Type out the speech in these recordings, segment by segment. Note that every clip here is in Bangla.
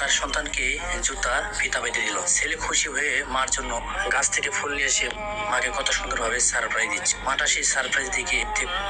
তার সন্তানকে জুতার ফিতা বেঁধে দিল। ছেলে খুশি হয়ে মার জন্য গাছ থেকে ফুল নিয়ে এসে মাকে কত সুন্দরভাবে সারপ্রাইজ দিচ্ছে। মাটা সেই সারপ্রাইজ দিকে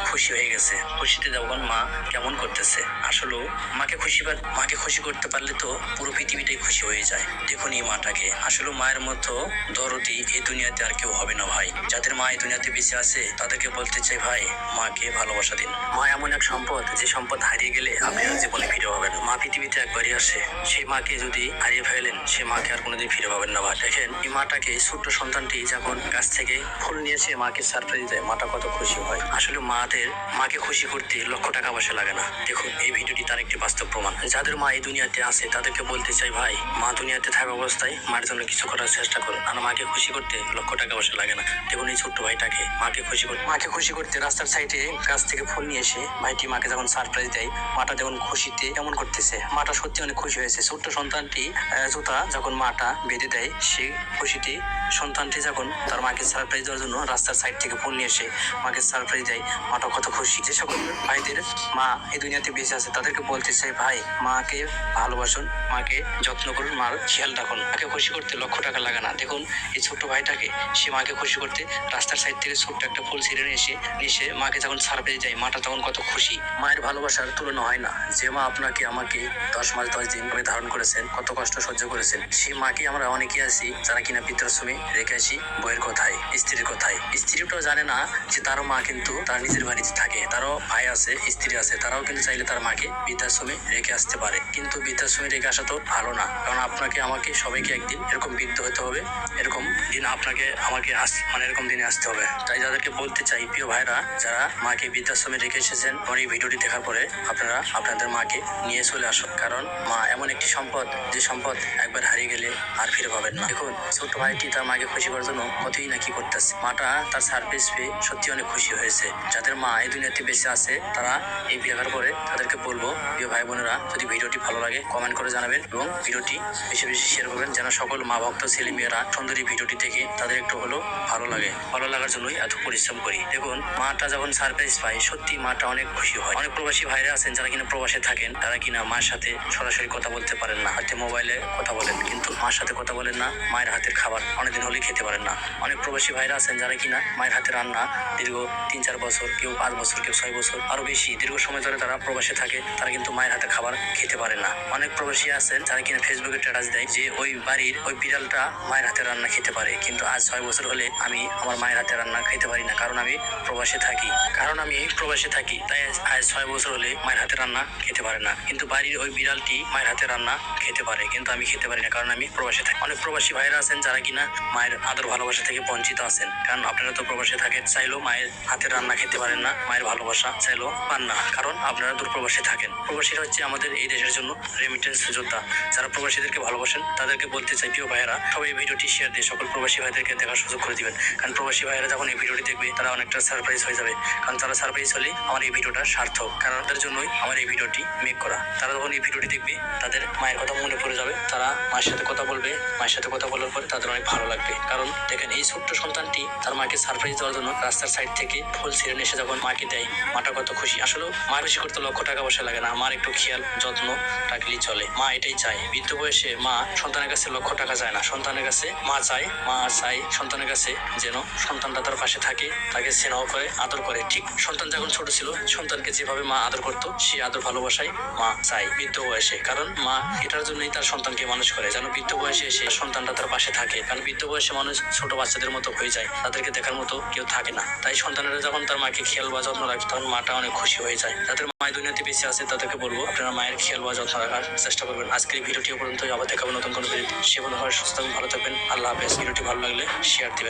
খুশি হয়ে গেছে। খুশিতে যখন মা কেমন করতেছে? আসলেও মাকে খুশি মাকে খুশি করতে পারলে তো পুরো পৃথিবীটাই খুশি হয়ে যায়। দেখুন এই মাটাকে। আসলে মায়ের মতো দরদি এই দুনিয়াতে আর কেউ হবে না ভাই। যাদের মা এই দুনিয়াতে বেঁচে আছে, তাদেরকে বলতে চাই ভাই, মাকে ভালোবাসা দিন। মা এমন এক সম্পদ, যে সম্পদ হারিয়ে গেলে আপনি জীবনে ফিরে পাবেন। মা পৃথিবীতে একবারই আসে। সেই মাকে যদি হারিয়ে ফেলেন, সে মাকে আর কোনোদিন ফিরে পাবেন না। দেখেন, এই মাটাকে ছোট্ট সন্তানটি যখন গাছ থেকে ফুল নিয়েছে মাকে সারপ্রাইজ দেয় মাটা কত খুশি হয়। আসলে মাদের, মাকে খুশি করতে লক্ষ টাকা পয়সা লাগে না। দেখুন, এই ভিডিওটি তার একটি বাস্তব প্রমাণ। যাদের মা এই দুনিয়াতে আছে, তাদেরকে বলতে চাই, ভাই, মা দুনিয়াতে থাকা অবস্থায় মায়ের জন্য কিছু করার চেষ্টা করুন আর মাকে খুশি করতে লক্ষ টাকা পয়সা লাগে না। দেখুন, এই ছোট্ট ভাইটাকে মাকে খুশি করতে, মাকে খুশি করতে রাস্তার সাইডে গাছ থেকে ফুল নিয়ে এসে ভাইটি মাকে যখন সারপ্রাইজ দেয়, মাটা যখন খুশিতে কেমন করতেছে। মাটা সত্যি অনেক খুশি হয়েছে। ছোট্ট সন্তানটি জুতা যখন মাটা বেঁধে দেয় সেই খুশিতে সন্তানটি যখন তার মাকে সারপ্রাইজ দেওয়ার জন্য রাস্তার সাইড থেকে ফুল নিয়ে এসে মাকে সারপ্রাইজ দেয়। মাটা কত খুশি। যে সকল ভাইদের মা এই দুনিয়াতে বেঁচে আছে, তাদেরকে বলতে চাই, ভাই, মাকে ভালোবাসুন, মাকে যত্ন করুন, মার খেয়াল রাখুন। মাকে খুশি করতে লক্ষ টাকা লাগে না। দেখুন, এই ছোট্ট ভাইটাকে সে মাকে খুশি করতে রাস্তার সাইড থেকে ছোট্ট একটা ফুল ছিঁড়ে নিয়ে এসে এসে মাকে যখন সারপ্রাইজ দেয়, মাটা তখন কত খুশি। মায়ের ভালোবাসার তুলনা হয় না। যে মা আপনাকে আমাকে দশ মাস, দশ দিন ধরে ধারণ করেছেন, কত কষ্ট সহ্য করেছেন। সেই মাকে আমরা অনেকে আছি, যারা কিনা পিতৃশ্রমে রেখে আসি, বইয়ের কথায়, স্ত্রীর কথায়। স্ত্রীটাও জানে না যে তারও মা কিন্তু তার নিজের বাড়িতে থাকে, তারও ভাই আছে, স্ত্রী আছে, তারাও কিন্তু চাইলে তার মাকে বৃদ্ধাশ্রমে রেখে আসতে পারে। কিন্তু বৃদ্ধাশ্রমে রেখে আসা তো ভালো না, কারণ আপনাকে আমাকে সবাইকে একদিন এরকম বৃদ্ধ হতে হবে, এরকম দিন আপনাকে আমাকে আস- মানে এরকম দিনে আসতে হবে। তাই যাদেরকে বলতে চাই, প্রিয় ভাইরা যারা মাকে বৃদ্ধাশ্রমে রেখে এসেছেন, আমার এই ভিডিওটি দেখার পরে আপনারা আপনাদের মাকে নিয়ে চলে আসুন। কারণ মা এমন একটি সম্পদ যে সম্পদ একবার হারিয়ে গেলে আর ফিরে পাবেন না। দেখুন ছোট ভাইটি তার মাকে খুশি করার জন্য কতই না কি করতেছে। মাটা তার সার্ভিস পেয়ে সত্যি অনেক খুশি হয়েছে। যাদের মা এই দুনিয়াতে বেঁচে আছে, তারা এই দেখার পরে তাদেরকে বলব, প্রিয় ভাই বোনেরা, যদি ভিডিওটি ভালো লাগে কমেন্ট করে জানাবেন এবং ভিডিওটি বেশি বেশি শেয়ার করবেন যেন সকল মা ভক্ত, ছেলে মেয়েরা সুন্দরী ভিডিওটি দেখে তাদের একটু হলেও ভালো লাগে। ভালো লাগার জন্যই এত পরিশ্রম করি। দেখুন, মাটা যখন সারপ্রাইজ পায়, সত্যি মাটা অনেক খুশি হয়। অনেক প্রবাসী ভাইরা আছেন যারা কিনা প্রবাসে থাকেন, তারা কিনা মার সাথে সরাসরি কথা বলতে পারেন না হয়তো মোবাইলে কথা বলেন, কিন্তু মার সাথে কথা বলেন না। মায়ের হাতের খাবার অনেকদিন হলেই খেতে পারেন না। অনেক প্রবাসী ভাইরা আছেন যারা কিনা মায়ের হাতে রান্না দীর্ঘ তিন চার বছর, কেউ পাঁচ বছর, কেউ ছয় বছর, আরও বেশি। দীর্ঘ সময় ধরে তারা প্রবাসে থাকে, তারা কিন্তু মায়ের হাতে খাবার খেতে পারে না। অনেক প্রবাসী আছেন যারা কিনা ফেসবুকে স্ট্যাটাস দেয় যে ওই বাড়ির ওই বিড়ালটা মায়ের হাতে রান্না খেতে পারে। কিন্তু আজ ছয় বছর হলে আমি আমার মায়ের হাতে রান্না খেতে পারি না, কারণ আমি প্রবাসে থাকি। কারণ আমি প্রবাসে থাকি, তাই আজ ছয় বছর হলে মায়ের হাতে রান্না খেতে পারে না। কিন্তু বাড়ির ওই বিড়ালটি মায়ের হাতে রান্না খেতে পারে, কিন্তু আমি খেতে পারি না, কারণ আমি প্রবাসে থাকি। অনেক প্রবাসী ভাইরা আছেন যারা কিনা মায়ের আদর ভালোবাসা থেকে বঞ্চিত আছেন। কারণ আপনারা তো প্রবাসে থাকেন, চাইলেও মায়ের হাতের রান্না খেতে পারেন না, মায়ের ভালোবাসা চাইলেও পান না, কারণ আপনারা দূর প্রবাসে থাকেন। প্রবাসীরা হচ্ছে আমাদের এই দেশের জন্য রেমিটেন্স যোদ্ধা। যারা প্রবাসীদেরকে ভালোবাসেন, তাদেরকে বলতে চাই, প্রিয় ভাইয়েরা সবাই এই ভিডিওটি শেয়ার দিয়ে সকল প্রবাসী ভাইদেরকে দেখার সুযোগ করে দিবেন। কারণ প্রবাসী ভাইয়েরা যখন এই ভিডিওটি দেখবে, তারা অনেকটা সারপ্রাইজ হয়ে যাবে। কারণ তারা সারপ্রাইজ হলে আমার এই ভিডিওটা সার্থক। কারণ তাদের জন্যই আমার এই ভিডিওটি মেক করা। তারা যখন এই ভিডিওটি দেখবে, তাদের মায়ের কথা মনে পড়ে যাবে। তারা মায়ের সাথে কথা বলবে। মায়ের সাথে কথা বলার পরে তাদের অনেক ভালো লাগবে। কারণ দেখেন, এই ছোট্ট সন্তানটি তার মাকে সারপ্রাইজ দেওয়ার জন্য রাস্তার সাইড থেকে ফুল ছিঁড়ে এসে যখন মাকে দেয়, মাটা কত খুশি। আসলে মা বেশি করতে লক্ষ টাকা পয়সা লাগে না। আমার একটু খেয়াল, যত্ন রাখলেই চলে। মা এটাই চায়। বৃদ্ধ বয়সে মা সন্তানের কাছে লক্ষ টাকা চায় না। সন্তানের কাছে মা চায় মা চায় সন্তানের কাছে যেন সন্তানটা তার পাশে থাকে, তাকে স্নেহ করে, আদর করে। ঠিক সন্তান যখন ছোট ছিল, সন্তানকে যেভাবে মা আদর করতো সেই আদর ভালোবাসায় মা চায় বৃদ্ধ বয়সে। কারণ মা এটার জন্যই তার সন্তানকে মানুষ করে, যেন বৃদ্ধ বয়সে এসে সন্তানটা তার পাশে থাকে। কারণ বৃদ্ধ বয়সে মানুষ ছোট বাচ্চাদের মতো হয়ে যায়, তাদেরকে দেখার মতো কেউ থাকে না। তাই সন্তানেরা যখন তার মাকে খেয়াল বা যত্ন রাখে, তখন মাটা অনেক খুশি হয়ে যায়। তাদের মায়ের দুনিয়াতে বেঁচে আছে, তাদেরকে বলব আপনারা মায়ের খেয়াল বা যত্ন রাখার চেষ্টা করবেন। আজকের ভিডিওটি পর্যন্ত আবার দেখাবো নতুন কোনো ভিডিও সে মনে হয় সুস্থ ভালো থাকবেন। আল্লাহ হাফেজ। ভিডিওটি ভালো লাগলে শেয়ার দিবেন।